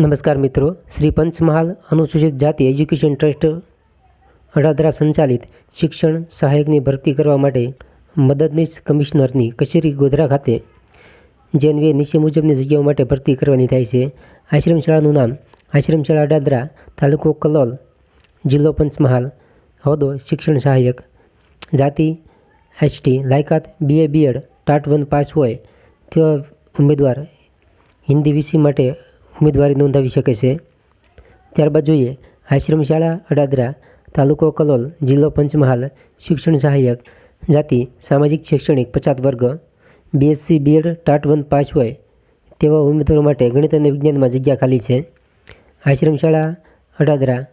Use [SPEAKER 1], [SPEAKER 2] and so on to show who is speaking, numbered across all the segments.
[SPEAKER 1] નમસ્કાર મિત્રો, શ્રી પંચમહાલ અનુસૂચિત જાતિ એજ્યુકેશન ટ્રસ્ટ અડાદરા સંચાલિત શિક્ષણ સહાયકની ભરતી કરવા માટે મદદનીશ કમિશનરની કચેરી ગોધરા ખાતે જે અન્વયે નીચે મુજબની જગ્યાઓ માટે ભરતી કરવાની થાય છે. આશ્રમ શાળાનું નામ આશ્રમ શાળા અડાદરા તાલુકો કલોલ જિલ્લો પંચમહાલ. હોદ્દો શિક્ષણ સહાયક. જાતિ એસટી લાયકાત BA BEd, TAT one pass હોય તેવા ઉમેદવાર હિન્દી વિષય માટે ઉમેદવારી નોંધાવી શકે છે. ત્યારબાદ જોઈએ, આશ્રમ શાળા, અડાદરા, તાલુકો કલોલ, જિલ્લો પંચમહાલ, શિક્ષણ સહાયક, જાતિ, સામાજિક શૈક્ષણિક પછાત વર્ગ BSc BEd TAT one pass હોય, તેવા ઉમેદવારો માટે ગણિત અને વિજ્ઞાનમાં જગ્યા ખાલી છે. આશ્રમ શાળા, અડાદરા,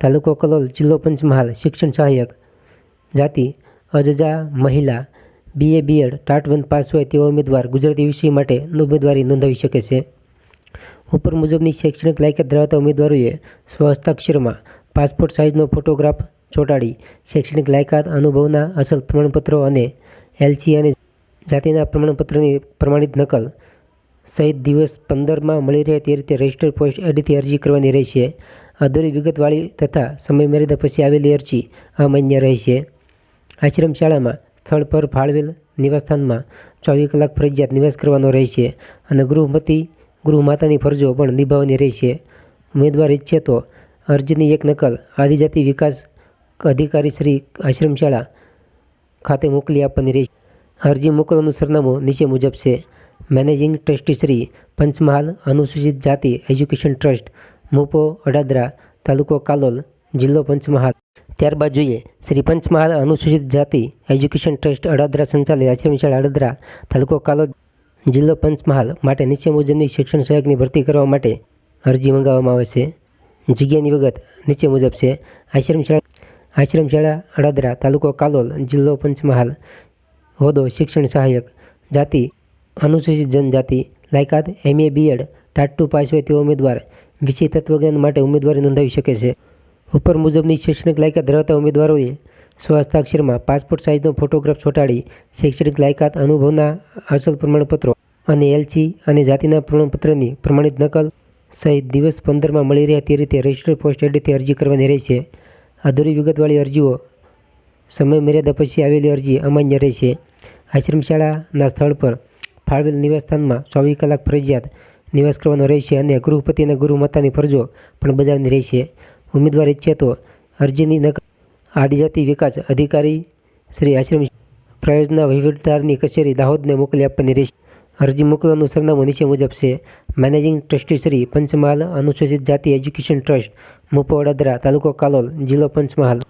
[SPEAKER 1] તાલુકો કલોલ, જિલ્લો પંચમહાલ, શિક્ષણ સહાયક, જાતિ, અજજા, મહિલા BA BEd TAT one pass હોય તેવા ઉમેદવાર ગુજરાતી વિષય માટે ઉમેદવારી નોંધાવી શકે છે. ઉપર મુજબની શૈક્ષણિક લાયકાત ધરાવતા ઉમેદવારોએ સ્વહસ્તાક્ષરમાં પાસપોર્ટ સાઇઝનો ફોટોગ્રાફ, ચોંટાડી, શૈક્ષણિક લાયકાત, અનુભવના અસલ પ્રમાણપત્રો અને એલસી અને જાતિના પ્રમાણપત્રની પ્રમાણિત નકલ સહિત દિવસ પંદરમાં મળી રહે તે રીતે રજિસ્ટર પોસ્ટ એડીથી અરજી કરવાની રહેશે. અધૂરી વિગતવાળી તથા સમયમર્યાદા પછી આવેલી અરજી અમાન્ય રહેશે. આશ્રમશાળામાં સ્થળ પર ફાળવેલ નિવાસસ્થાનમાં ચોવીસ કલાક ફરજિયાત નિવાસ કરવાનો રહેશે અને ગૃહમતી ગૃહમાતાની ફરજો પણ નિભાવવાની રહેશે. ઉમેદવાર ઈચ્છે તો અરજીની એક નકલ આદિજાતિ વિકાસ અધિકારી શ્રી આશ્રમશાળા ખાતે મોકલી આપવાની રહેશે. અરજી મોકલવાનું સરનામું નીચે મુજબ છે. મેનેજિંગ ટ્રસ્ટી શ્રી પંચમહાલ અનુસૂચિત જાતિ એજ્યુકેશન ટ્રસ્ટ, મુપો, અડાદરા, તાલુકો કાલોલ, જિલ્લો પંચમહાલ. ત્યારબાદ જોઈએ, શ્રી પંચમહાલ અનુસૂચિત જાતિ એજ્યુકેશન ટ્રસ્ટ અડાદરા સંચાલિત આશ્રમશાળા અડાદરા, તાલુકો કાલોલ જિલ્લો પંચમહાલ માટે નીચે મુજબની શિક્ષણ સહાયકની ભરતી કરવા માટે અરજી મંગાવવામાં આવે છે. જગ્યાની વિગત નીચે મુજબ છે. આશ્રમ શાળા આશ્રમ શાળા અડાદરા તાલુકો કાલોલ જિલ્લો પંચમહાલ. હોદ્દો શિક્ષણ સહાયક જાતિ અનુસૂચિત જનજાતિ લાયકાત MA BEd TAT two pass હોય તેવો ઉમેદવાર વિષય તત્વજ્ઞાન માટે ઉમેદવારી નોંધાવી શકે છે. ઉપર મુજબની શૈક્ષણિક લાયકાત ધરાવતા ઉમેદવારોએ સ્વહસ્તાક્ષરમાં પાસપોર્ટ સાઇઝનો ફોટોગ્રાફ ચોંટાડી શૈક્ષણિક લાયકાત, અનુભવના અસલ પ્રમાણપત્રો અને એલસી અને જાતિના પ્રમાણપત્રની પ્રમાણિત નકલ સહિત દિવસ પંદરમાં મળી રહે તે રીતે રજિસ્ટર પોસ્ટ એડથી અરજી કરવાની રહેશે. અધૂરી વિગતવાળી અરજીઓ સમય મર્યાદા પછી આવેલી અરજી અમાન્ય રહેશે. આશ્રમશાળાના સ્થળ પર ફાળવેલ નિવાસસ્થાનમાં ચોવીસ કલાક ફરજિયાત નિવાસ કરવાનો રહેશે અને ગૃહપતિ અને ગૃહમાતાની ફરજો પણ બજાવવાની રહેશે. ઉમેદવાર ઈચ્છે તો અરજીની નકલ આદિજાતિ વિકાસ અધિકારી શ્રી આશ્રમ પ્રયોજના વહીવટદારની કચેરી દાહોદને મોકલી આપવાની રહેશે. અરજી મોકલવાનું સરનામું નીચે મુજબ છે. મેનેજિંગ ટ્રસ્ટી શ્રી પંચમહાલ, અનુસૂચિત જાતિ એજ્યુકેશન ટ્રસ્ટ મુપો તાલુકો કાલોલ, જિલ્લો પંચમહાલ.